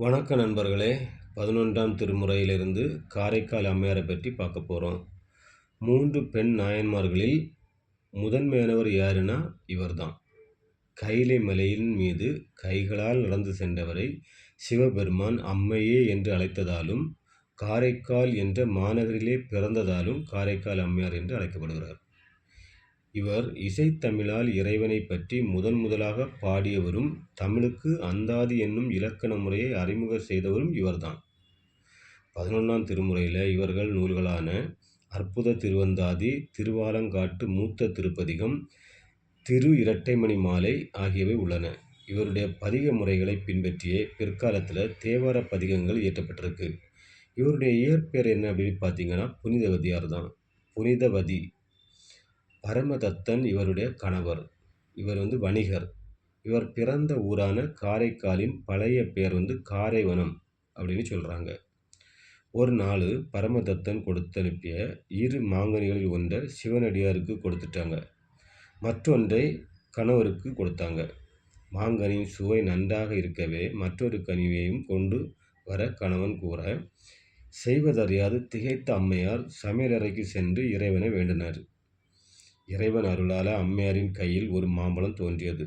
வணக்க நண்பர்களே பதினொன்றாம் திருமுறையிலிருந்து காரைக்கால் அம்மையாரை பற்றி பார்க்க போகிறோம் மூன்று பெண் நாயன்மார்களில் முதன்மையானவர் யாருன்னா இவர்தான். கைலை மலையின் மீது கைகளால் நடந்து சென்றவரை சிவபெருமான் அம்மையே என்று அழைத்ததாலும் காரைக்கால் என்ற மாநகரிலே பிறந்ததாலும் காரைக்கால் அம்மையார் என்று அழைக்கப்படுகிறார். இவர் இசைத்தமிழால் இறைவனை பற்றி முதன் முதலாக பாடியவரும் தமிழுக்கு அந்தாதி என்னும் இலக்கண முறையை அறிமுகம் செய்தவரும் இவர்தான். பதினொன்றாம் திருமுறையில் இவர்கள் நூல்களான அற்புத திருவந்தாதி திருவாலங்காட்டு மூத்த திருப்பதிகம் திரு இரட்டைமணி மாலை ஆகியவை உள்ளன. இவருடைய பதிக முறைகளை பின்பற்றியே பிற்காலத்தில் தேவார பதிகங்கள் இயற்றப்பட்டிருக்கு. இவருடைய இயற்பெயர் என்ன அப்படின்னு பார்த்தீங்கன்னா புனிதவதியார் தான் புனிதவதி. பரமதத்தன் இவருடைய கணவர். இவர் வந்து வணிகர். இவர் பிறந்த ஊரான காரைக்காலின் பழைய பெயர் வந்து காரைவனம் அப்படின்னு சொல்கிறாங்க ஒரு நாள் பரமதத்தன் கொடுத்தனுப்பிய இரு மாங்கனிகளில் ஒன்றை சிவனடியாருக்கு கொடுத்துட்டாங்க. மற்றொன்றை கணவருக்கு கொடுத்தாங்க. மாங்கனியின் சுவை நன்றாக இருக்கவே மற்றொரு கனிவையும் கொண்டு வர கணவன் கூற செய்வதறியாது திகைத்த அம்மையார் சமையலறைக்கு சென்று இறைவனை வேண்டினார். இறைவன் அருளால அம்மையாரின் கையில் ஒரு மாம்பழம் தோன்றியது.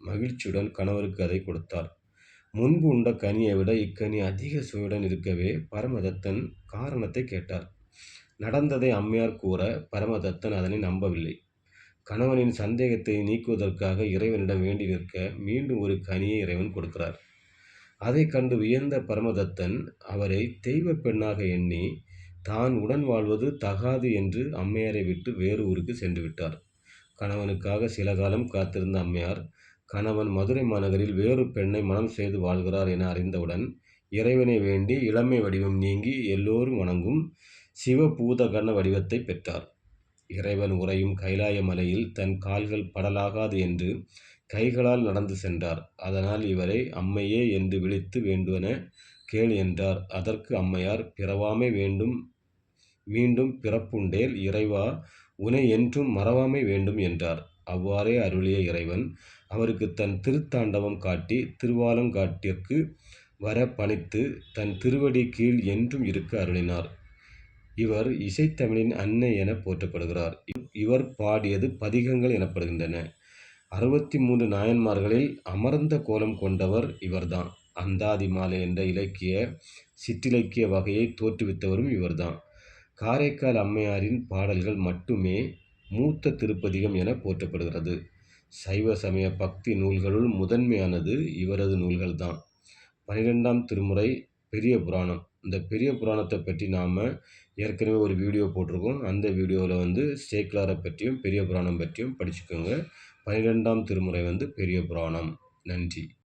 மகிழ்ச்சியுடன் கணவருக்கு அதை கொடுத்தார். முன்பு உண்ட கனியை விட இக்கனி அதிக சுவையுடன் இருக்கவே பரமதத்தன் காரணத்தை கேட்டார். நடந்ததை அம்மையார் கூற பரமதத்தன் அதனை நம்பவில்லை. கணவனின் சந்தேகத்தை நீக்குவதற்காக இறைவனிடம் வேண்டி நிற்க மீண்டும் ஒரு கனியை இறைவன் கொடுக்கிறார். அதை கண்டு வியந்த பரமதத்தன் அவரை தெய்வ பெண்ணாக எண்ணி தான் உடன் வாழ்வது தகாது என்று அம்மையாரை விட்டு வேறு ஊருக்கு சென்று விட்டார். கணவனுக்காக சில காலம் காத்திருந்த அம்மையார் கணவன் மதுரை மாநகரில் வேறு பெண்ணை மனம் செய்து வாழ்கிறார் என அறிந்தவுடன் இறைவனை வேண்டி இளமை வடிவம் நீங்கி எல்லோரும் வணங்கும் சிவபூதகண வடிவத்தை பெற்றார். இறைவன் உறையும் கைலாய மலையில் தன் கால்கள் படலாகாது என்று கைகளால் நடந்து சென்றார். அதனால் இவரை அம்மையே என்று விழித்து வேண்டுவன கேள் என்றார். அதற்கு அம்மையார் பிறவாமை வேண்டும் மீண்டும் பிறப்புண்டேல் இறைவா உனை என்றும் மறவாமை வேண்டும் என்றார். அவ்வாறே அருளிய இறைவன் அவருக்கு தன் திருத்தாண்டவம் காட்டி திருவாலங்காட்டிற்கு வர பணித்து தன் திருவடி கீழ் என்றும் இருக்க அருளினார். இவர் இசைத்தமிழின் அன்னை என போற்றப்படுகிறார். இவர் பாடியது பதிகங்கள் எனப்படுகின்றன. அறுபத்தி மூன்று நாயன்மார்களில் அமர்ந்த கோலம் கொண்டவர் இவர்தான். அந்தாதி மாலை என்ற இலக்கிய சிற்றிலக்கிய வகையை தோற்றுவித்தவரும் இவர்தான். காரைக்கால் அம்மையாரின் பாடல்கள் மட்டுமே மூத்த திருப்பதிகம் என போற்றப்படுகிறது. சைவ சமய பக்தி நூல்களுள் முதன்மையானது இவரது நூல்கள்தான். பனிரெண்டாம் திருமுறை பெரிய புராணம். இந்த பெரிய புராணத்தை பற்றி நாம் ஏற்கனவே ஒரு வீடியோ போட்டிருக்கோம். அந்த வீடியோவில் வந்து சேக்லாரை பற்றியும் பெரிய புராணம் பற்றியும் படிச்சுக்கோங்க. பனிரெண்டாம் திருமுறை வந்து பெரிய புராணம். நன்றி.